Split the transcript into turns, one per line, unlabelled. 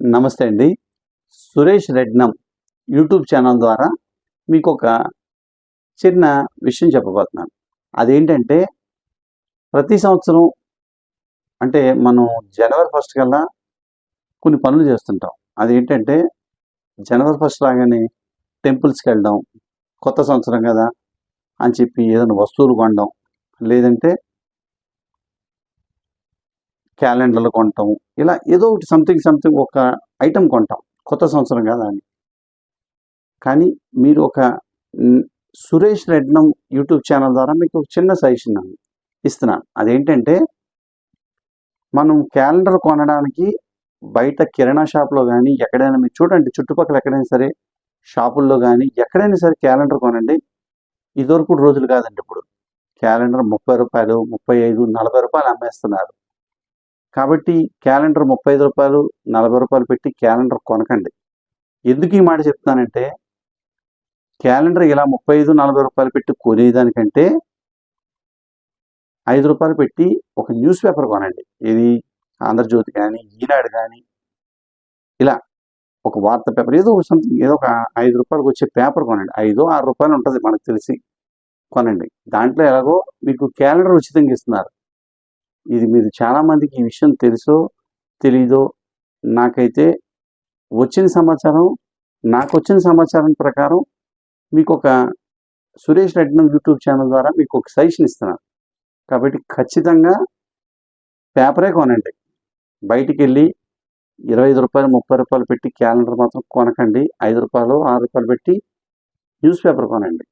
నమస్తే అండి. Suresh Rednam YouTube channel ద్వారా మీకు ఒక చిన్న విషయం చెప్పబోతున్నాను. అదేంటంటే ప్రతి సంవత్సరం అంటే మనం జనవరి ఫస్ట్ కల్లా కొన్ని పనులు చేస్తుంటాం. అదేంటంటే జనవరి ఫస్ట్ లాగానే టెంపుల్స్కి వెళ్ళడం కొత్త సంవత్సరం కదా అని చెప్పి ఏదైనా వస్తువులు కొనడం. లేదంటే క్యాలెండర్లు కొంటాం. ఇలా ఏదో ఒకటి సంథింగ్ సంథింగ్ ఒక ఐటెం కొంటాం. కొత్త సంవత్సరం కదా అని. కానీ మీరు ఒక సురేష్ రెడ్నం యూట్యూబ్ ఛానల్ ద్వారా మీకు ఒక చిన్న సజెషన్ ఇస్తున్నాను. అదేంటంటే మనం క్యాలెండర్ కొనడానికి బయట కిరాణా షాప్లో కానీ ఎక్కడైనా మీరు చూడండి చుట్టుపక్కల ఎక్కడైనా సరే షాపుల్లో కానీ ఎక్కడైనా సరే క్యాలెండర్ కొనండి. ఇదివరకు రోజులు కాదండి ఇప్పుడు. క్యాలెండర్ ముప్పై రూపాయలు ముప్పై ఐదు నలభై రూపాయలు అమ్మేస్తున్నారు. కాబట్టి క్యాలెండర్ ముప్పై ఐదు రూపాయలు నలభై రూపాయలు పెట్టి క్యాలెండర్ కొనకండి. ఎందుకు ఈ మాట చెప్తానంటే క్యాలెండర్ ఇలా ముప్పై ఐదు నలభై రూపాయలు పెట్టి కొనేదానికంటే ఐదు రూపాయలు పెట్టి ఒక న్యూస్ పేపర్ కొనండి. ఇది ఆంధ్రజ్యోతి కానీ ఈనాడు కానీ ఇలా ఒక వార్త పేపర్ ఏదో ఒక సంథింగ్ ఏదో ఒక ఐదు రూపాయలకు వచ్చే పేపర్ కొనండి. ఐదో ఆరు రూపాయలు ఉంటుంది మనకు తెలిసి కొనండి. దాంట్లో ఎలాగో మీకు క్యాలెండర్ ఉచితంగా ఇస్తున్నారు. ఇది మీరు చాలామందికి ఈ విషయం తెలుసో తెలీదో నాకైతే వచ్చిన సమాచారం నాకు వచ్చిన సమాచారం ప్రకారం మీకు ఒక సురేష్ రెడ్డి యూట్యూబ్ ఛానల్ ద్వారా మీకు ఒక సజెషన్ ఇస్తున్నాను కాబట్టి ఖచ్చితంగా పేపరే కొనండి. బయటికి వెళ్ళి ఇరవై ఐదు రూపాయలు ముప్పై రూపాయలు పెట్టి క్యాలెండర్ మాత్రం కొనకండి. ఐదు రూపాయలు ఆరు రూపాయలు పెట్టి న్యూస్ పేపర్ కొనండి.